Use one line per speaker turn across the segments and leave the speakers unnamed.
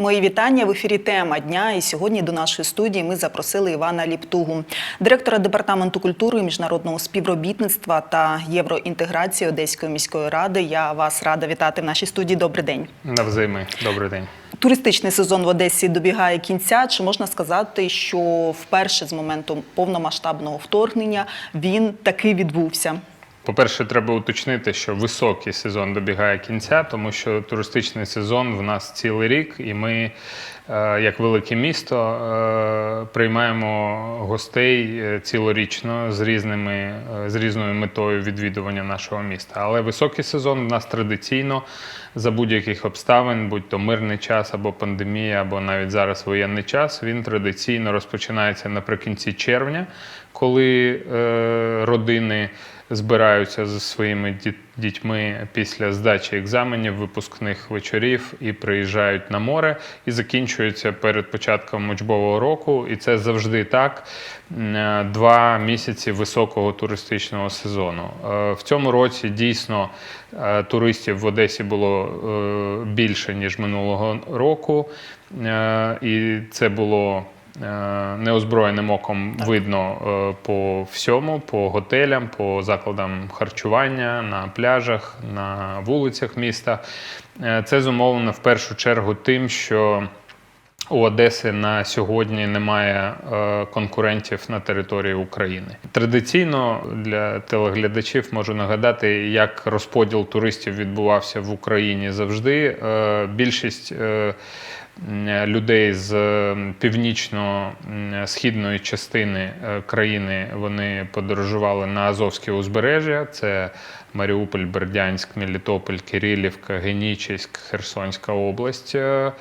Мої вітання в ефірі тема дня. І сьогодні до нашої студії ми запросили Івана Ліптугу, директора департаменту культури, міжнародного співробітництва та євроінтеграції Одеської міської ради. Я вас рада вітати в нашій студії. Добрий день.
Навзайми, добрий день.
Туристичний сезон в Одесі добігає кінця. Чи можна сказати, що вперше з моменту повномасштабного вторгнення він таки відбувся?
По-перше, треба уточнити, що високий сезон добігає кінця, тому що туристичний сезон в нас цілий рік, і ми, е, як велике місто, е, приймаємо гостей е, цілорічно з різними з різною метою відвідування нашого міста. Але високий сезон в нас традиційно за будь-яких обставин, будь то мирний час або пандемія, або навіть зараз воєнний час, він традиційно розпочинається наприкінці червня, коли родини збираються зі своїми дітьми після здачі екзаменів, випускних вечорів і приїжджають на море і закінчуються перед початком учбового року. І це завжди так. е, Два місяці високого туристичного сезону. Е, В цьому році дійсно е, туристів в Одесі було більше ніж минулого року, і це було неозброєним оком видно е, по всьому, по готелям, по закладам харчування, на пляжах, на вулицях міста. Е, Це зумовлено в першу чергу тим, що у Одеси на сьогодні немає е, конкурентів на території України. Традиційно для телеглядачів можу нагадати, як розподіл туристів відбувався в Україні завжди. Е, більшість е, людей з е, північно-східної частини е, країни вони подорожували на Азовське узбережжя. Це Маріуполь, Бердянськ, Мелітополь, Кирилівка, Генічеськ, Херсонська область, е,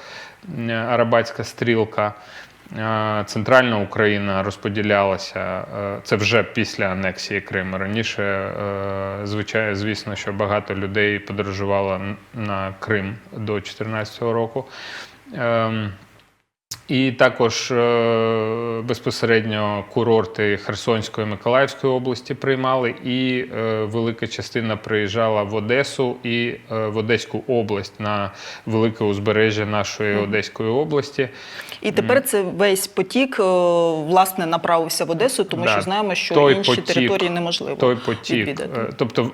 Арабатська стрілка. Е, Центральна Україна розподілялася. е, Це вже після анексії Криму. Раніше, е, звичайно, звісно, що багато людей подорожувало на Крим до 2014 року. Um, І також е, безпосередньо курорти Херсонської і Миколаївської області приймали, і е, велика частина приїжджала в Одесу і е, в Одеську область на велике узбережжя нашої Одеської області.
І тепер це весь потік е, власне направився в Одесу, тому
Да.
що знаємо, що
Той
інші
потік-
території неможливо
Той потік,
відвідати.
е, тобто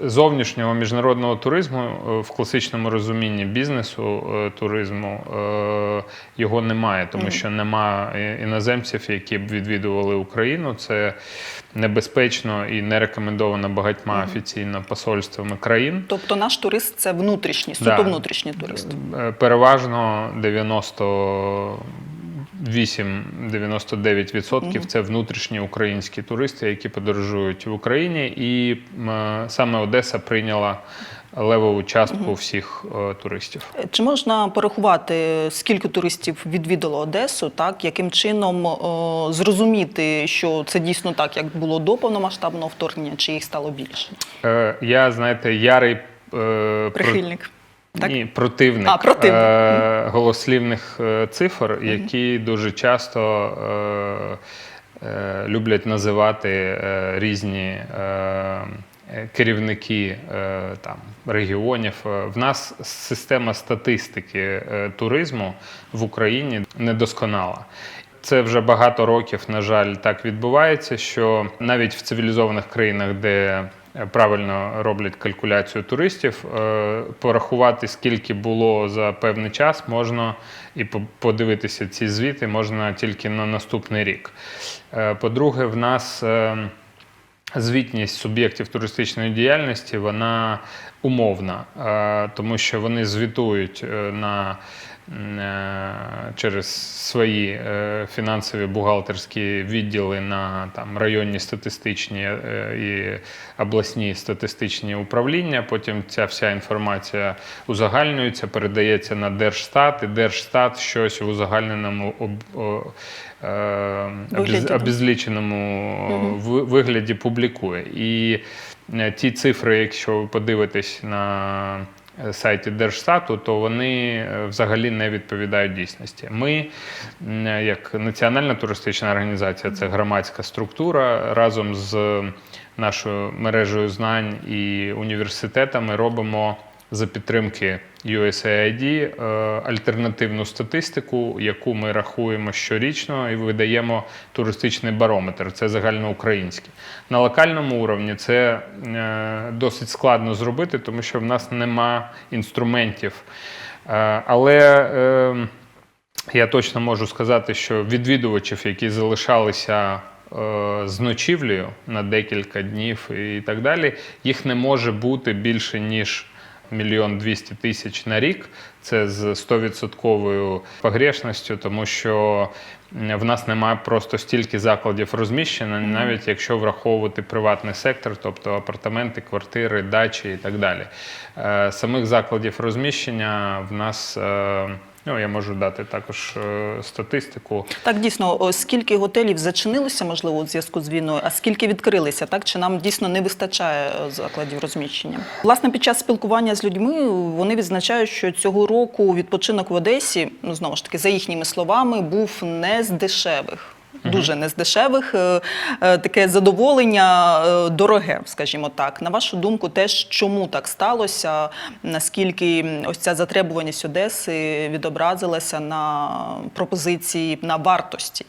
е, зовнішнього міжнародного туризму е, в класичному розумінні бізнесу туризму е, його немає, немає, тому що нема е, іноземців, які б відвідували Україну. Це небезпечно і не рекомендовано багатьма офіційно посольствами країн.
Тобто наш турист це внутрішній, суто
да.
внутрішній турист.
Е, переважно 90 8,99% – це внутрішні українські туристи, які подорожують в Україні, і саме Одеса прийняла левову частку всіх е, туристів.
Чи можна порахувати, скільки туристів відвідало Одесу? Так яким чином о, зрозуміти, що це дійсно так, як було до повномасштабного вторгнення, чи їх стало більше?
Е, я знаєте, ярий. Е,
Прихильник так?
Ні, противник,
А, противник.
Е, голослівних е, цифр, які дуже часто е, е, люблять називати е, різні е, керівники е, там, регіонів. Е, В нас система статистики е, туризму в Україні недосконала. Це вже багато років, на жаль, так відбувається, що навіть в цивілізованих країнах, де правильно роблять калькуляцію туристів, е, порахувати, скільки було за певний час, можна і подивитися ці звіти можна тільки на наступний рік. Е, По-друге, в нас е, звітність суб'єктів туристичної діяльності вона умовна, е, тому що вони звітують е, на е, через свої е, фінансові бухгалтерські відділи на там районні статистичні е, і обласні статистичні управління. Потім ця вся інформація узагальнюється, передається на Держстат, і Держстат щось в узагальненому об- о, е,
Вигляді,
обіз- публікує. І е, ті цифри, якщо ви подивитесь на е, сайті Держстату, то вони е, взагалі не відповідають дійсності. Ми, як національна туристична організація, це громадська структура, разом з нашою мережею знань і університетами робимо за підтримки USAID е, альтернативну статистику, яку ми рахуємо щорічно і видаємо туристичний барометр. Це загальноукраїнський. На локальному уровні це е, досить складно зробити, тому що в нас нема інструментів. Е, Але я точно можу сказати, що відвідувачів, які залишалися з ночівлею на декілька днів і так далі, їх не може бути більше ніж мільйон двісті тисяч на рік. Це з 100% погрешністю, тому що в нас немає просто стільки закладів розміщення, навіть якщо враховувати приватний сектор, тобто апартаменти, квартири, дачі і так далі. Е, Самих закладів розміщення в нас. Ну, я можу дати також е, статистику.
Так, дійсно, скільки готелів зачинилося, можливо, у зв'язку з війною, а скільки відкрилися, так? Чи нам дійсно не вистачає е, закладів розміщення? Власне, під час спілкування з людьми вони відзначають, що цього року відпочинок в Одесі, ну знову ж таки, за їхніми словами, був не з дешевих. Дуже не з дешевих, Е, е, таке задоволення е, дороге, скажімо так. На вашу думку, теж чому так сталося? Наскільки ось ця затребуваність Одеси відобразилася на пропозиції на вартості?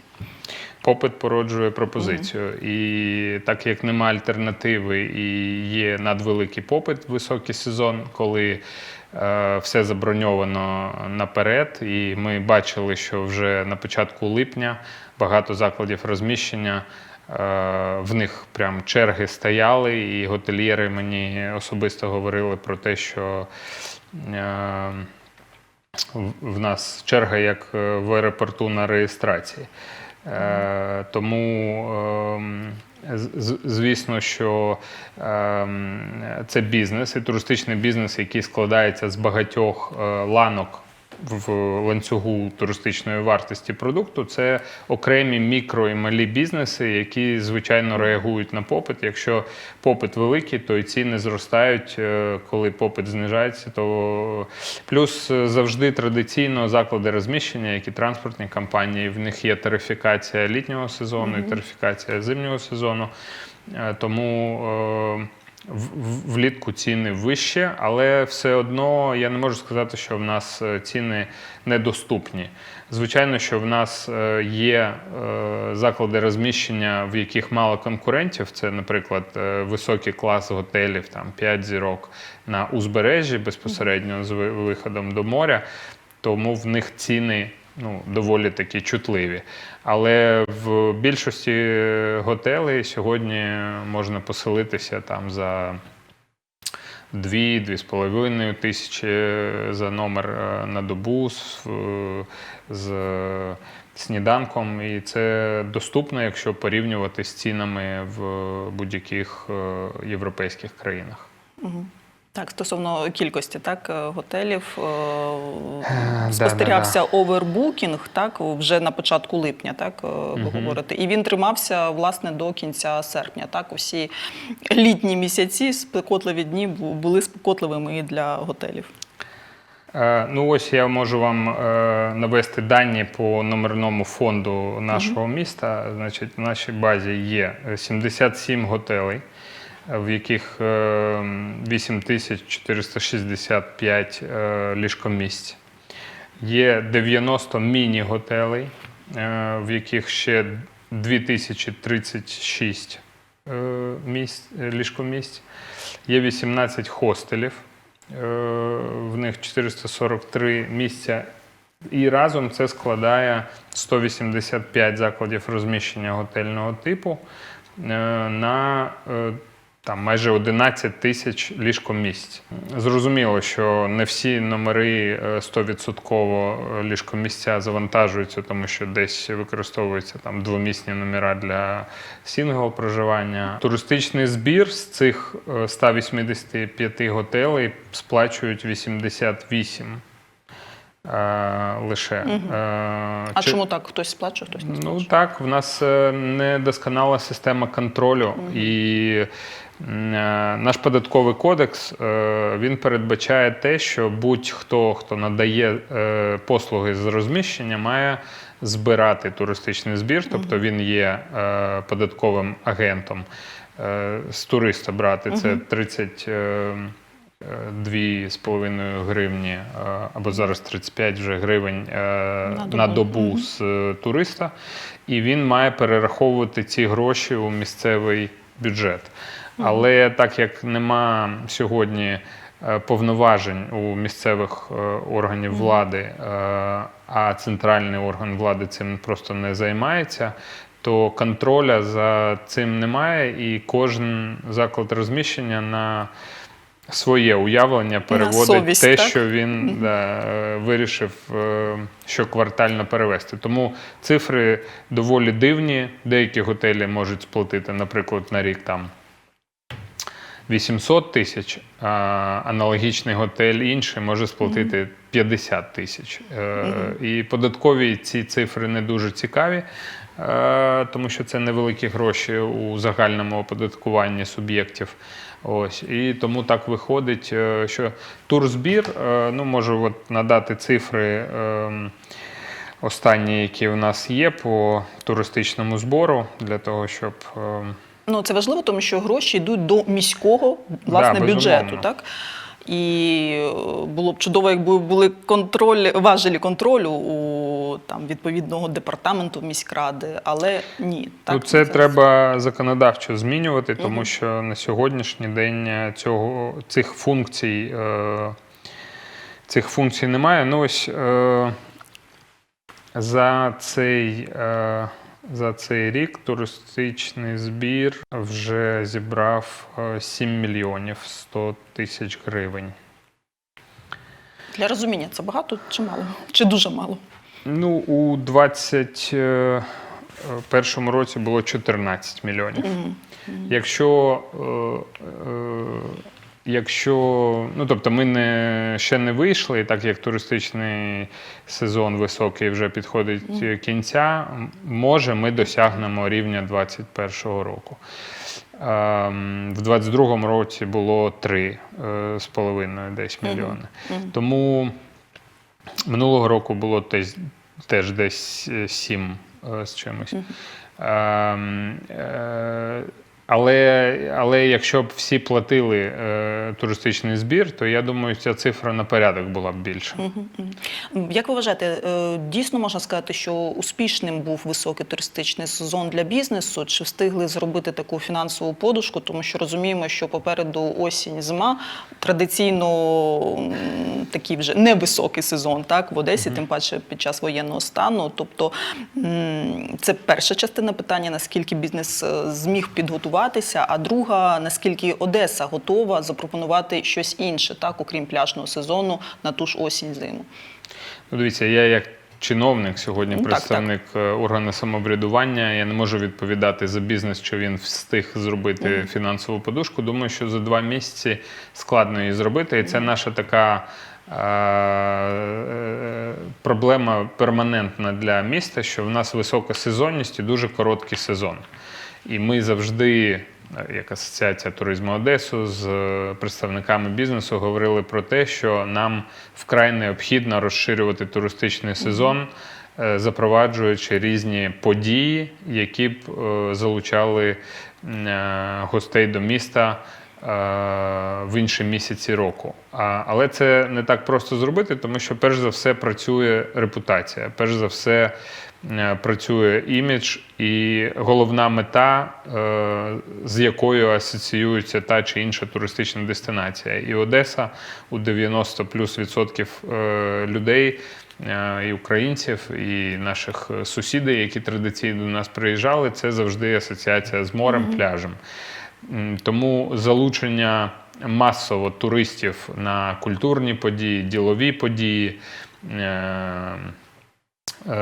Попит породжує пропозицію. І так як нема альтернативи і є надвеликий попит, високий сезон, коли все заброньовано наперед, і ми бачили, що вже на початку липня багато закладів розміщення. е, В них прям черги стояли, і готельєри мені особисто говорили про те, що е, в- нас черга як е, в аеропорту на реєстрації. Е, Тому, ем, звісно, що е, це бізнес і туристичний бізнес, який складається з багатьох е, ланок в ланцюгу туристичної вартості продукту. Це окремі мікро і малі бізнеси, які звичайно реагують на попит. Якщо попит великий, то і ціни зростають. Е, Коли попит знижається, то плюс е, завжди традиційно заклади розміщення, як і транспортні компанії, в них є тарифікація літнього сезону і тарифікація зимнього сезону. Е, Тому влітку ціни вище, але все одно я не можу сказати, що в нас е, ціни недоступні. Звичайно, що в нас е, є е, заклади розміщення, в яких мало конкурентів. Це, наприклад, високий клас готелів, там 5 зірок на узбережжі безпосередньо з виходом до моря. Тому в них ціни ну, доволі такі чутливі. Але в більшості готелей сьогодні можна поселитися там за 2-2,5 тисячі за номер е, на добу з, е, з сніданком. І це доступно, якщо порівнювати з цінами в будь-яких е, європейських країнах.
Так, стосовно кількості так, е, готелів, е,
да,
спостерігався овербукінг так, вже на початку липня, так, е, ви говорите. І він тримався власне до кінця серпня. Так, усі літні місяці, спекотливі дні були спекотливими і для готелів.
Е, Ну, ось я можу вам е, навести дані по номерному фонду нашого міста. Значить, в нашій базі є 77 готелей, е, в яких е, 8465 е, ліжкомісць. Є 90 міні-готелей, е, в яких ще 2036 е, місць, ліжкомісць. Є 18 хостелів, в них 443 місця. І разом це складає 185 закладів розміщення готельного типу на там майже 11 тисяч ліжкомісць. Зрозуміло, що не всі номери е, 100% ліжкомісця завантажуються, тому що десь використовуються там двомісні номера для сінгл проживання. Туристичний збір з цих е, 185 готелей сплачують 88 е, лише. Е,
А
чи-
чому так? Хтось сплачує, хтось не
Ну так, в нас е, недосконала система контролю, і м, е, наш податковий кодекс е, він передбачає те, що будь-хто, хто надає е, послуги з розміщення, має збирати туристичний збір, тобто він є е, податковим агентом. Е, З туриста брати це 30. е, 2,5 гривні е, або зараз 35 вже гривень е, на добу з е, туриста, і він має перераховувати ці гроші у місцевий бюджет. Але так як нема сьогодні е, повноважень у місцевих е, органів влади, е, а центральний орган влади цим просто не займається, то контроля за цим немає, і кожен заклад розміщення на своє уявлення переводить
совість,
те,
так?
що він да, е, вирішив е, щоквартально перевести. Тому цифри доволі дивні. Деякі готелі можуть сплатити, наприклад, на рік там 800 тисяч, а аналогічний готель інший може сплатити 50 тисяч. Е, І податкові ці цифри не дуже цікаві, е, тому що це невеликі гроші у загальному оподаткуванні суб'єктів. Ось і тому так виходить, е, що турзбір, ну можу от надати цифри. ем, Останні, які у нас є по туристичному збору, для того, щоб ем,
Ну, це важливо, тому що гроші йдуть до міського власне
Да,
бюджету, так? І е, було б чудово, якби були контроль, важелі контролю у там відповідного департаменту міськради, але ні. Так
Ну, це треба законодавчо змінювати, тому що на сьогоднішній день е, цього, цих функцій, е, цих функцій немає. Ну, ось е, за цей, е, за цей рік туристичний збір вже зібрав е, 7 мільйонів 100 тисяч гривень.
Для розуміння це багато чи мало? Чи дуже мало?
Ну, у 2021 році було 14 мільйонів. Якщо, е, е, якщо, ну тобто ми не, ще не вийшли, так як туристичний сезон високий вже підходить е, кінця, може ми досягнемо рівня 2021 року. Ем, В 2022 році було 3 е, з половиною десь мільйони. Тому минулого року було теж, теж десь 7 з чимось. Але, але якщо б всі платили е, туристичний збір, то я думаю, ця цифра на порядок була б більша.
Як ви вважаєте, е, дійсно можна сказати, що успішним був високий туристичний сезон для бізнесу? Чи встигли зробити таку фінансову подушку? Тому що розуміємо, що попереду осінь, зима традиційно такий вже невисокий сезон, так в Одесі, тим паче під час воєнного стану. Тобто це перша частина питання: наскільки бізнес е, зміг підготуватися, а друга наскільки Одеса готова запропонувати щось інше, так окрім пляжного сезону на ту ж осінь зиму.
Ну, дивіться, я як чиновник сьогодні,
Ну, так,
представник е, органу самоврядування, я не можу відповідати за бізнес, що він встиг зробити фінансову подушку. Думаю, що за два місяці складно її зробити. І це наша така. е, Проблема перманентна для міста, що в нас висока сезонність і дуже короткий сезон. І ми завжди, е, як Асоціація туризму Одесу, з е, представниками бізнесу говорили про те, що нам вкрай необхідно розширювати туристичний сезон, е, запроваджуючи різні події, які б залучали гостей до міста. В інші місяці року. А, Але це не так просто зробити, тому що перш за все працює репутація, перш за все працює імідж і головна мета, е, з якою асоціюється та чи інша туристична дестинація. І Одеса у 90 плюс відсотків е, людей. е, І українців, і наших е, сусідів, які традиційно до нас приїжджали, це завжди асоціація з морем, пляжем. Тому залучення масово туристів на культурні події, ділові події, е, е,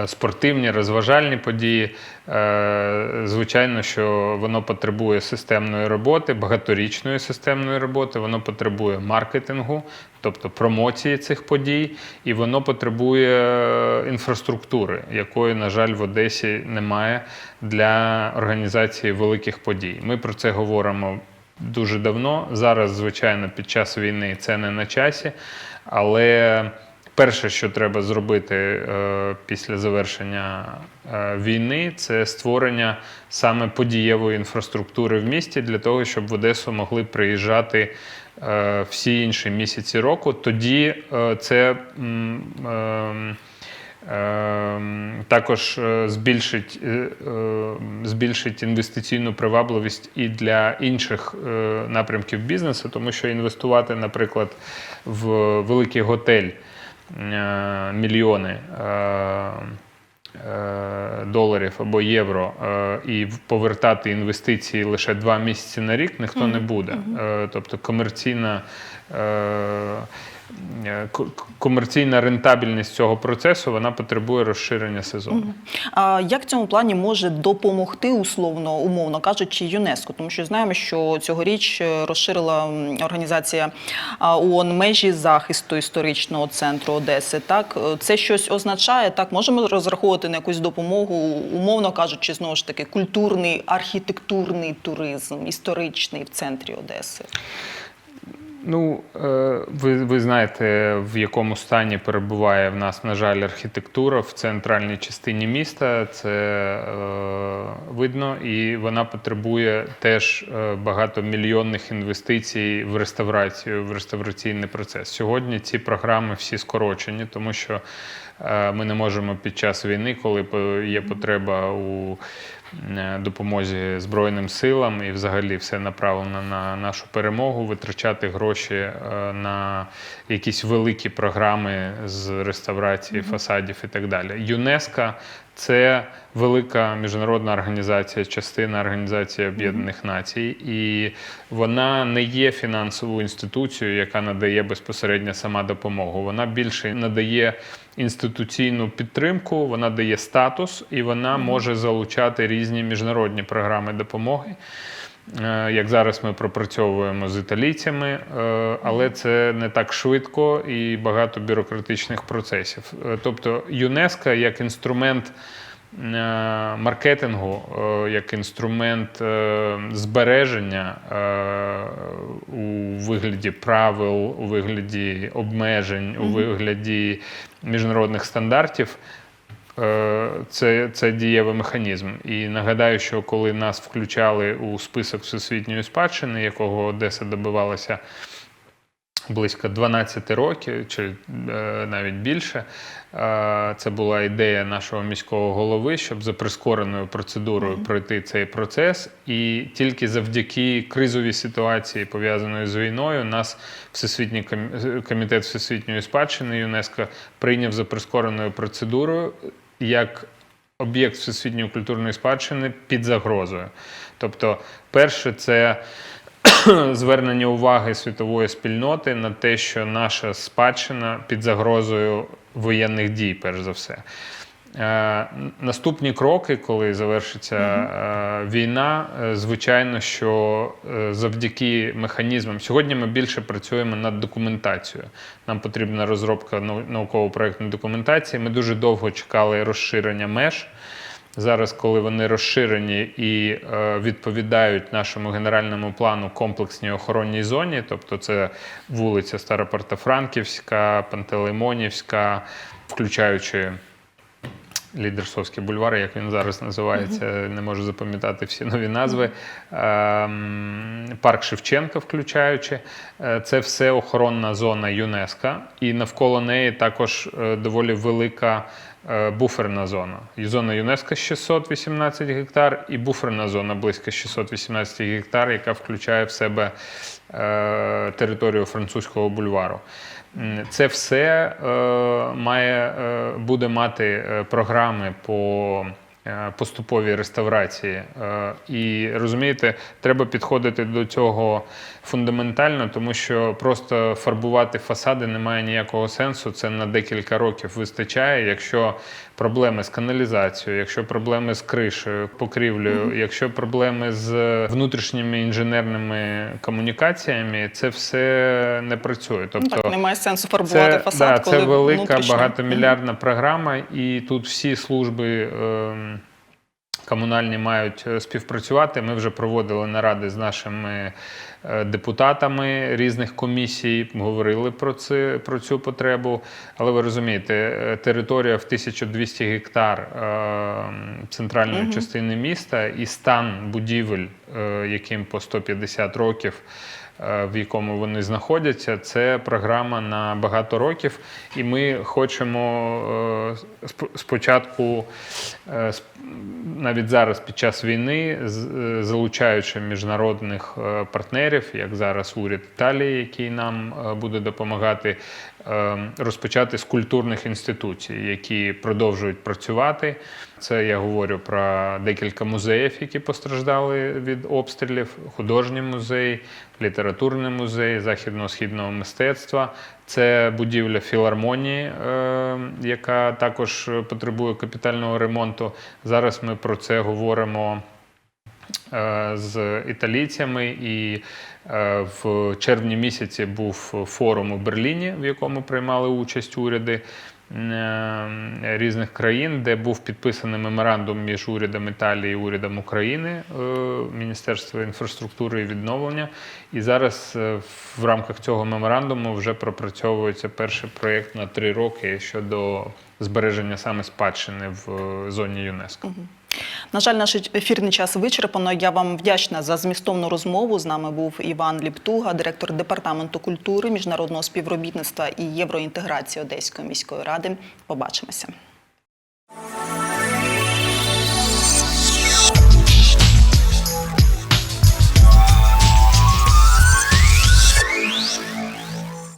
спортивні, розважальні події. Е, Звичайно, що воно потребує системної роботи, багаторічної системної роботи, воно потребує маркетингу, тобто промоції цих подій, і воно потребує е, інфраструктури, якої, на жаль, в Одесі немає для організації великих подій. Ми про це говоримо дуже давно. Зараз, звичайно, під час війни це не на часі, але перше, що треба зробити е, після завершення е, війни, це створення саме подієвої інфраструктури в місті для того, щоб в Одесу могли приїжджати е, всі інші місяці року, тоді е, це. ем, Ем, Також е, збільшить, е, е, збільшить інвестиційну привабливість і для інших е, напрямків бізнесу, тому що інвестувати, наприклад, в великий готель е, мільйони е, е, доларів або євро е, і повертати інвестиції лише два місяці на рік ніхто не буде. Тобто комерційна. Е, Комерційна рентабельність цього процесу вона потребує розширення сезону.
А як в цьому плані може допомогти условно, умовно кажучи, ЮНЕСКО? Тому що знаємо, що цьогоріч е, розширила організація ООН межі захисту історичного центру Одеси. Так Е, це щось означає. Так можемо розраховувати на якусь допомогу, умовно кажучи, знову ж таки, культурний, архітектурний туризм, історичний в центрі Одеси.
Ну, е, ви, ви знаєте, в якому стані перебуває в нас, на жаль, архітектура в центральній частині міста. Це е, видно, і вона потребує теж е, багатомільйонних інвестицій в реставрацію, в реставраційний процес. Сьогодні ці програми всі скорочені, тому що ми не можемо під час війни, коли є потреба у е, допомозі Збройним силам і взагалі все направлено на нашу перемогу, витрачати гроші е, на якісь великі програми з реставрації фасадів і так далі. ЮНЕСКО це велика міжнародна організація, частина Організації Об'єднаних Націй, і вона не є фінансовою інституцією, яка надає безпосередньо сама допомогу. Вона більше надає інституційну підтримку, вона дає статус і вона може залучати різні міжнародні програми допомоги. Е, Як зараз ми пропрацьовуємо з італійцями, е, але це не так швидко і багато бюрократичних процесів. Е, Тобто ЮНЕСКО як інструмент маркетингу, як інструмент збереження у вигляді правил, у вигляді обмежень, у вигляді міжнародних стандартів. Е, Це, це дієвий механізм. І нагадаю, що коли нас включали у список всесвітньої спадщини, якого Одеса добивалася близько 12 років, чи е, навіть більше, е, це була ідея нашого міського голови, щоб за прискореною процедурою пройти цей процес. І тільки завдяки кризовій ситуації, пов'язаної з війною, нас Всесвітній комітет всесвітньої спадщини ЮНЕСКО прийняв за прискореною процедурою як об'єкт всесвітньої культурної спадщини під загрозою. Тобто, перше, це звернення уваги світової спільноти на те, що наша спадщина під загрозою воєнних дій, перш за все. Е, Наступні кроки, коли завершиться е, війна, е, звичайно, що завдяки механізмам сьогодні ми більше працюємо над документацією. Нам потрібна розробка науково-проектної документації. Ми дуже довго чекали розширення меж. Зараз, коли вони розширені і е, відповідають нашому генеральному плану комплексній охоронній зоні, тобто це вулиця Старопортофранківська, Пантелеймонівська, включаючи Лідерсовський бульвар, як він зараз називається, не можу запам'ятати всі нові назви. Ем, Парк Шевченка, включаючи. Е, Це все охоронна зона ЮНЕСКО, і навколо неї також е, доволі велика е, буферна зона. Зона ЮНЕСКО 618 гектар, і буферна зона близько 618 гектар, яка включає в себе е, територію французького бульвару. Це все е, має, е, буде мати е, програми по поступовій реставрації. І розумієте, треба підходити до цього фундаментально, тому що просто фарбувати фасади немає ніякого сенсу. Це на декілька років вистачає. Якщо проблеми з каналізацією, якщо проблеми з кришею, покрівлею, якщо проблеми з внутрішніми інженерними комунікаціями, це все не працює.
Ну,
Тобто
так, немає сенсу фарбувати
це,
фасад,
да,
коли
це велика багатомільярдна програма, і тут всі служби ем, комунальні мають е, співпрацювати. Ми вже проводили наради з нашими е, депутатами різних комісій, говорили про, це, про цю потребу. Але ви розумієте, е, територія в 1200 гектар центральної частини міста і стан будівель, яким по 150 років. Е, в якому вони знаходяться, це програма на багато років, і ми хочемо е, спочатку, е, навіть зараз під час війни, залучаючи міжнародних партнерів, як зараз уряд Італії, який нам буде допомагати, розпочати з культурних інституцій, які продовжують працювати. Це я говорю про декілька музеїв, які постраждали від обстрілів, художній музей, літературний музей західно-східного мистецтва. Це будівля філармонії, е, яка також потребує капітального ремонту. Зараз ми про це говоримо з італійцями, і е, в червні місяці був форум у Берліні, в якому приймали участь уряди е, різних країн, де був підписаний меморандум між урядом Італії і урядом України, е, Міністерство інфраструктури і відновлення. І зараз е, в рамках цього меморандуму вже пропрацьовується перший проєкт на три роки щодо збереження саме спадщини в е, зоні ЮНЕСКО.
На жаль, наш ефірний час вичерпано. Я вам вдячна за змістовну розмову. З нами був Іван Ліптуга, директор департаменту культури, міжнародного співробітництва і євроінтеграції Одеської міської ради. Побачимося.